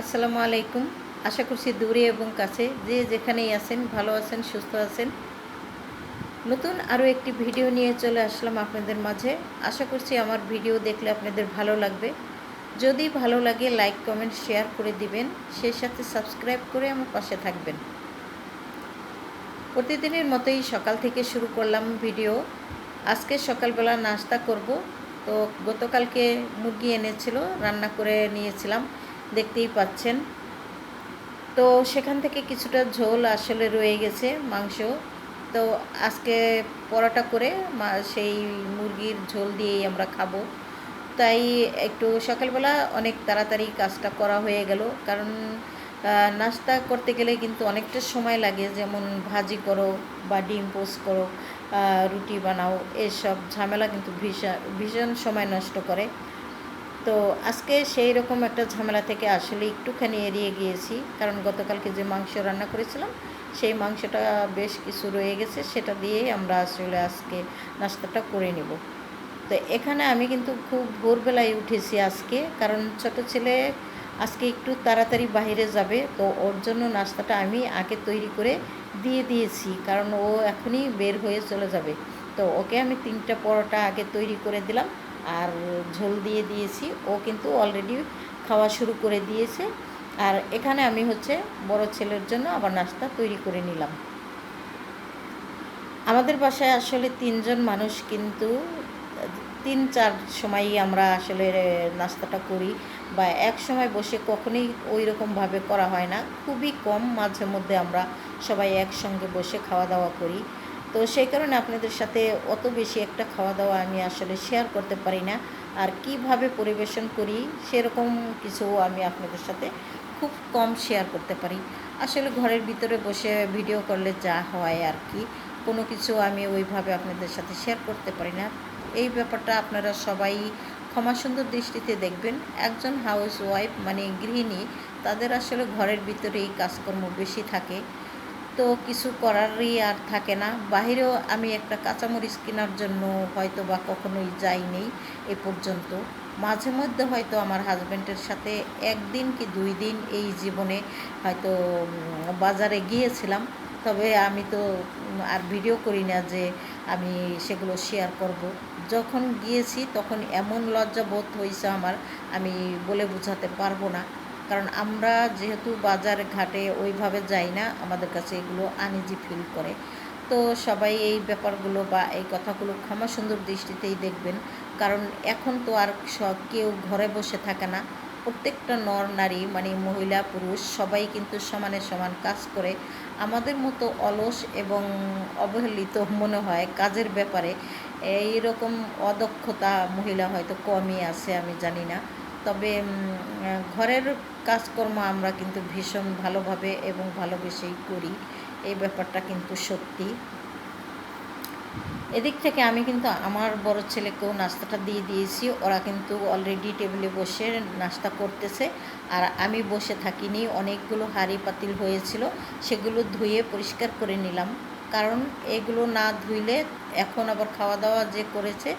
আসসালামু আলাইকুম। আশা করছি দূরে এবং কাছে যে যেখানেই আছেন, ভালো আছেন, সুস্থ আছেন। নতুন আরও একটি ভিডিও নিয়ে চলে আসলাম আপনাদের মাঝে। আশা করছি আমার ভিডিও দেখলে আপনাদের ভালো লাগবে। যদি ভালো লাগে, লাইক, কমেন্ট, শেয়ার করে দিবেন। সেই সাথে সাবস্ক্রাইব করে আমার পাশে থাকবেন। প্রতিদিনের মতোই সকাল থেকে শুরু করলাম ভিডিও। আজকে সকালবেলা নাস্তা করব। তো গতকালকে মুরগি এনেছিল, রান্না করে নিয়েছিলাম। দেখতেই পাচ্ছেন। তো সেখান থেকে কিছুটা ঝোল আসলে রয়ে গেছে, মাংস। তো আজকে পরোটা করে সেই মুরগির ঝোল দিয়েই আমরা খাব। তাই একটু সকালবেলা অনেক তাড়াতাড়ি কাজটা করা হয়ে গেল। কারণ নাস্তা করতে গেলে কিন্তু অনেকটা সময় লাগে। যেমন ভাজি করো বা ডিম পোস্ট করো রুটি বানাও, এসব ঝামেলা কিন্তু ভীষণ ভীষণ সময় নষ্ট করে। তো আজকে সেই রকম একটা ঝামেলা থেকে আসলে একটুখানি এড়িয়ে গিয়েছি। কারণ গতকালকে যে মাংস রান্না করেছিলাম, সেই মাংসটা বেশ কিছু রয়ে গেছে, সেটা দিয়েই আমরা আসলে আজকে নাস্তাটা করে নেব। তো এখানে আমি কিন্তু খুব ভোরবেলায় উঠেছি আজকে, কারণ ছোট ছেলে আজকে একটু তাড়াতাড়ি বাইরে যাবে, তো ওর জন্য নাস্তাটা আমি আগে তৈরি করে দিয়ে দিয়েছি, কারণ ও এখনই বের হয়ে চলে যাবে। তো ওকে আমি তিনটা পরোটা আগে তৈরি করে দিলাম আর ঝোল দিয়ে দিয়েছি। ও কিন্তু অলরেডি খাওয়া শুরু করে দিয়েছে। আর এখানে আমি হচ্ছে বড় ছেলের জন্য আবার নাস্তা তৈরি করে নিলাম। আমাদের বাসায় আসলে তিনজন মানুষ কিন্তু, তিন চার সময়ই আমরা আসলে নাস্তাটা করি বা এক সময় বসে কখনোই ওই রকমভাবে করা হয় না। খুবই কম মাঝে মধ্যে আমরা সবাই একসঙ্গে বসে খাওয়া দাওয়া করি। তো সেই কারণে আপনাদের সাথে অত বেশি একটা খাওয়া দাওয়া আমি আসলে শেয়ার করতে পারি না। আর কীভাবে পরিবেশন করি সেরকম কিছু আমি আপনাদের সাথে খুব কম শেয়ার করতে পারি। আসলে ঘরের ভিতরে বসে ভিডিও করলে যা হয় আর কি, কোনো কিছু আমি ওইভাবে আপনাদের সাথে শেয়ার করতে পারি না। এই ব্যাপারটা আপনারা সবাই ক্ষমা সুন্দর দৃষ্টিতে দেখবেন। একজন হাউস ওয়াইফ মানে গৃহিণী, তাদের আসলে ঘরের ভিতরে এই কাজকর্ম বেশি থাকে। তো কিছু করারই আর থাকে না। বাহিরেও আমি একটা কাঁচামরিচ কেনার জন্য হয়তো বা কখনোই যাইনি এ পর্যন্ত। মাঝে মধ্যে হয়তো আমার হাজব্যান্ডের সাথে একদিন কি দুই দিন এই জীবনে হয়তো বাজারে গিয়েছিলাম। তবে আমি তো আর ভিডিও করি না যে আমি সেগুলো শেয়ার করব। যখন গিয়েছি তখন এমন লজ্জা বোধ হয়েছে আমার, আমি বলে বোঝাতে পারব না। কারণ আমরা যেহেতু বাজার ঘাটে ওইভাবে যাই না, আমাদের কাছে এগুলো আনইজি ফিল করে। তো সবাই এই ব্যাপারগুলো বা এই কথাগুলো ক্ষমা সুন্দর দৃষ্টিতেই দেখবেন। কারণ এখন তো আর স- কেউ ঘরে বসে থাকে না। প্রত্যেকটা নর, নারী মানে মহিলা, পুরুষ, সবাই কিন্তু সমানে সমান কাজ করে। আমাদের মতো অলস এবং অবহেলিত মনে হয় কাজের ব্যাপারে। এই রকম অদক্ষতা মহিলা হয়তো কমই আছে, আমি জানি না। তবে ঘরের কাজকর্ম আমরা কিন্তু ভীষণ ভালোভাবে এবং ভালোবেসেই করি। এই ব্যাপারটা কিন্তু সত্যি। এদিক থেকে আমি কিন্তু আমার বড় ছেলেকেও নাস্তাটা দিয়ে দিয়েছি। ওরা কিন্তু অলরেডি টেবিলে বসে নাস্তা করতেছে। আর আমি বসে থাকিনি। অনেকগুলো হাঁড়ি পাতিল হয়েছিল। সেগুলো ধুয়ে পরিষ্কার করে নিলাম। কারণ এগুলো না ধুইলে এখন আবার খাওয়া দাওয়া যে করেছে,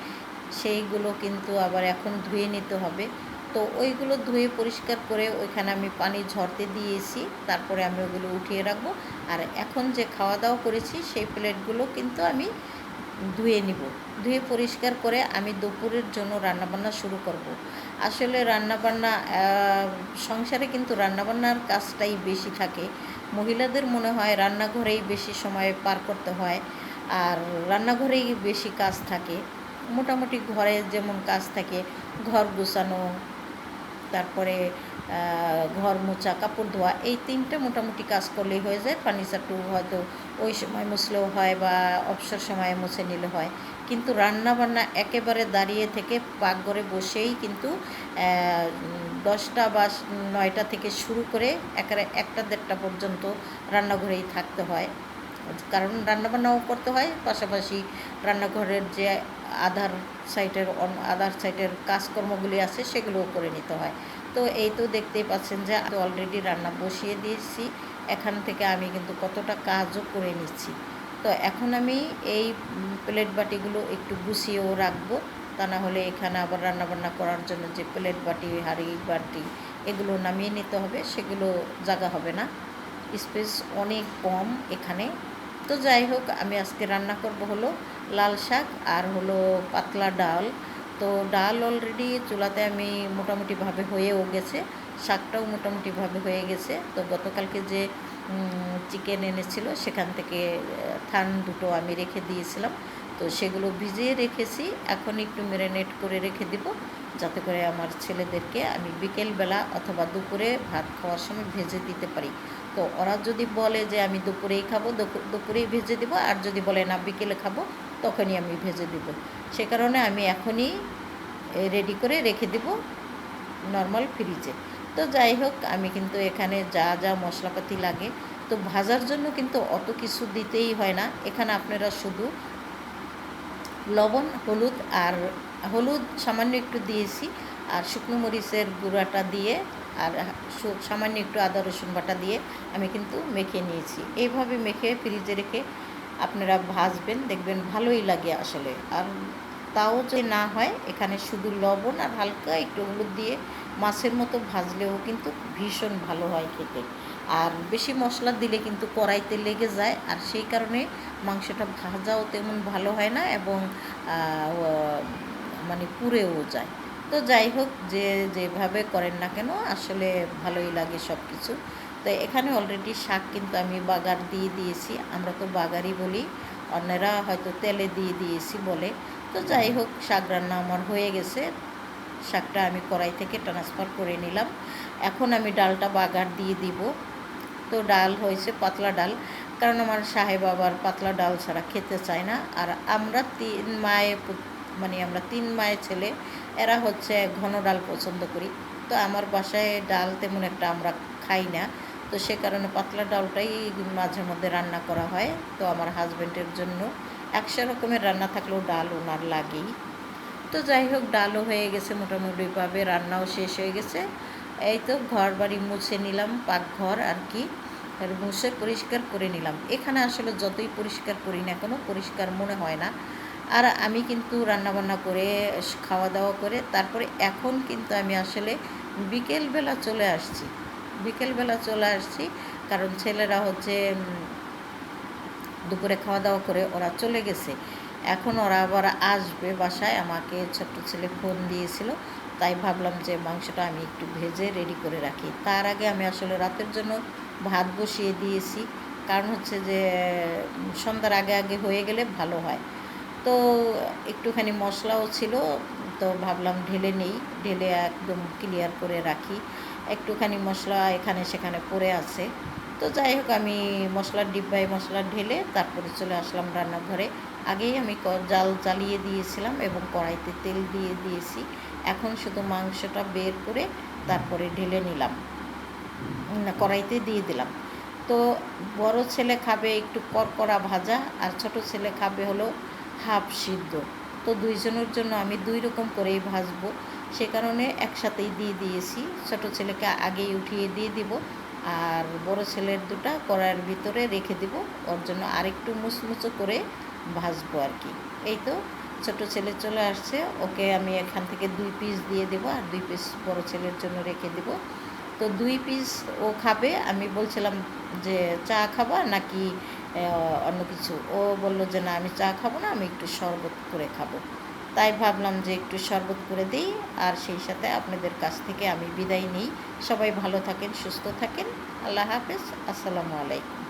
সেইগুলো কিন্তু আবার এখন ধুয়ে নিতে হবে। তো ওইগুলো ধুয়ে পরিষ্কার করে ওইখানে আমি পানি ঝরতে দিয়েছি। তারপরে আমি ওগুলো উঠিয়ে রাখব। আর এখন যে খাওয়া দাওয়া করেছি, সেই প্লেটগুলো কিন্তু আমি ধুয়ে নিব। ধুয়ে পরিষ্কার করে আমি দুপুরের জন্য রান্নাবান্না শুরু করব। আসলে রান্নাবান্না সংসারে কিন্তু রান্নাবান্নার কাজটাই বেশি থাকে। মহিলাদের মনে হয় রান্নাঘরেই বেশি সময় পার করতে হয়। আর রান্নাঘরেই বেশি কাজ থাকে। মোটামুটি ঘরে যেমন কাজ থাকে, ঘর গোছানো তারপরে ঘর মোছা, কাপড় ধোয়া, এই তিনটে মোটামুটি কাজ করলেই হয়ে যায়। ফার্নিচারটু হয়তো ওই সময় মুছলেও হয় বা অবসর সময়ে মুছে নিলে হয়। কিন্তু রান্না বান্না একেবারে দাঁড়িয়ে থেকে পাকঘরে বসেই কিন্তু দশটা বা নয়টা থেকে শুরু করে একেবারে একটা দেড়টা পর্যন্ত রান্নাঘরেই থাকতে হয়। কারণ রান্নাবান্নাও করতে হয়, পাশাপাশি রান্নাঘরের যে আধার সাইটের আধার সাইটের কাজকর্মগুলি আছে, সেগুলোও করে নিতে হয়। তো এই তো দেখতেই পাচ্ছেন যে অলরেডি রান্না বসিয়ে দিয়েছি। এখান থেকে আমি কিন্তু কতটা কাজও করে নিচ্ছি। তো এখন আমি এই প্লেট বাটিগুলো একটু গুছিয়েও রাখব। তা না হলে এখানে আবার রান্নাবান্না করার জন্য যে প্লেট বাটি, হাঁড়ি বাটি, এগুলো নামিয়ে নিতে হবে, সেগুলো জায়গা হবে না। স্পেস অনেক কম এখানে। তো যাই হোক, আমি আজকে রান্না করব হলো লাল শাক আর হলো পাতলা ডাল। তো ডাল অলরেডি চুলাতে আমি মোটামুটিভাবে হয়েও গেছে, শাকটাও মোটামুটিভাবে হয়ে গেছে। তো গতকালকে যে চিকেন এনেছিল সেখান থেকে থান দুটো আমি রেখে দিয়েছিলাম। তো সেগুলো ভিজিয়ে রেখেছি, এখন একটু ম্যারিনেট করে রেখে দিব, যাতে করে আমার ছেলেদেরকে আমি বিকেলবেলা অথবা দুপুরে ভাত খাওয়ার সময় ভেজে দিতে পারি। তো ওরা যদি বলে যে আমি দুপুরেই খাব দুপুরেই ভেজে দিব, আর যদি বলে না বিকেলে খাব, তখনই আমি ভেজে দিব। সে কারণে আমি এখনই রেডি করে রেখে দিব নর্মাল ফ্রিজে তো যাই হোক, আমি কিন্তু এখানে যা যা মশলাপাতি লাগে, তো ভাজার জন্য কিন্তু অত কিছু দিতেই হয় না। এখানে আপনারা শুধু লবণ, হলুদ আর, হলুদ সামান্য একটু দিয়েছি, আর শুকনো মরিচের গুঁড়াটা দিয়ে আর সামান্য একটু আদা, রসুন বাটা দিয়ে আমি কিন্তু মেখে নিয়েছি। এইভাবে মেখে ফ্রিজে রেখে আপনারা ভাজবেন, দেখবেন ভালোই লাগে আসলে। আর তাও যদি না হয়, এখানে শুধু লবণ আর হালকা একটু হলুদ দিয়ে মাছের মতো ভাজলেও কিন্তু ভীষণ ভালো হয় খেতে। আর বেশি মশলা দিলে কিন্তু কড়াইতে লেগে যায়, আর সেই কারণে মাংসটা ভাজাও তেমন ভালো হয় না এবং মানে পুড়েও যায়। তো যাই হোক, যে যেভাবে করেন না কেন, আসলে ভালোই লাগে সব কিছু তো এখানে অলরেডি শাক কিন্তু আমি বাগার দিয়ে দিয়েছি। আমরা তো বাগারই বলি, অন্যরা হয়তো তেলে দিয়ে দিয়েছি বলে। তো যাই হোক, শাক রান্না আমার হয়ে গেছে। শাকটা আমি কড়াই থেকে ট্রান্সফার করে নিলাম। এখন আমি ডালটা বাগার দিয়ে দিব। তো ডাল হয়েছে পাতলা ডাল। কারণ আমার সাহেব আবার পাতলা ডাল ছাড়া খেতে চায় না। আর আমরা তিন মায়ে মানে আমরা তিন মায়ের ছেলে এরা হচ্ছে ঘন ডাল পছন্দ করি। তো আমার বাসায় ডাল তেমন একটা আমরা খাই না। তো সে কারণে পাতলা ডালটাই মাঝে মধ্যে রান্না করা হয়। তো আমার হাজব্যান্ডের জন্য একশো রকমের রান্না থাকলেও ডাল ওনার লাগেই। তো যাই হোক, ডালও হয়ে গেছে মোটামুটিভাবে রান্নাও শেষ হয়ে গেছে। এই তো ঘর বাড়ি মুছে নিলাম, পাকঘর আর কি। মুছে পরিষ্কার করে নিলাম। এখানে আসলে যতই পরিষ্কার করি না কোনো, পরিষ্কার মনে হয় না। আর আমি কিন্তু রান্নাবান্না করে খাওয়া দাওয়া করে, তারপরে এখন কিন্তু আমি আসলে বিকেলবেলা চলে আসছি। বিকেলবেলা চলে আসছি কারণ ছেলেরা হচ্ছে দুপুরে খাওয়া দাওয়া করে ওরা চলে গেছে। এখন ওরা আবার আসবে বাসায়, আমাকে ছোট্ট ছেলে ফোন দিয়েছিল, তাই ভাবলাম যে মাংসটা আমি একটু ভেজে রেডি করে রাখি। তার আগে আমি আসলে রাতের জন্য ভাত বসিয়ে দিয়েছি। কারণ হচ্ছে যে সন্ধ্যার আগে আগে হয়ে গেলে ভালো হয়। তো একটুখানি মশলাও ছিল, তো ভাবলাম ঢেলে নেই, ঢেলে একদম ক্লিয়ার করে রাখি। একটুখানি মশলা এখানে সেখানে পড়ে আছে। তো যাই হোক, আমি মশলার ডিব্বায় মশলা ঢেলে তারপরে চলে আসলাম রান্নাঘরে। আগেই আমি জাল জ্বালিয়ে দিয়েছিলাম এবং কড়াইতে তেল দিয়ে দিয়েছি। এখন শুধু মাংসটা বের করে তারপরে ঢেলে নিলাম। কড়াইতে দিয়ে দিলাম। তো বড় ছেলে খাবে একটু করকরা ভাজা, আর ছোট ছেলে খাবে হলো হাফ সিদ্ধ। তো দুইজনের জন্য আমি দুই রকম করেই ভাজবো। সে কারণে একসাথেই দিয়ে দিয়েছি। ছোট ছেলেকে আগেই উঠিয়ে দিয়ে দিব আর বড় ছেলের দুটা কড়াইয়ের ভিতরে রেখে দিব। ওর জন্য আরেকটু মুচমুচো করে ভাজবো আর কি। এই তো ছোট ছেলে চলে আসছে। ওকে আমি এখান থেকে দুই পিস দিয়ে দেবো আর দুই পিস বড় ছেলের জন্য রেখে দেবো। তো দুই পিস ও খাবে। আমি বলছিলাম যে চা খাবা নাকি অন্য কিছু। ও বলল যে, না, আমি চা খাব না, আমি একটু শরবত করে খাব। তাই ভাবলাম যে, একটু শরবত করে দিই, আর সেই সাথে আপনাদের কাছ থেকে আমি বিদায় নিই। সবাই ভালো থাকেন, সুস্থ থাকেন। আল্লাহ হাফেজ। আসসালামু আলাইকুম।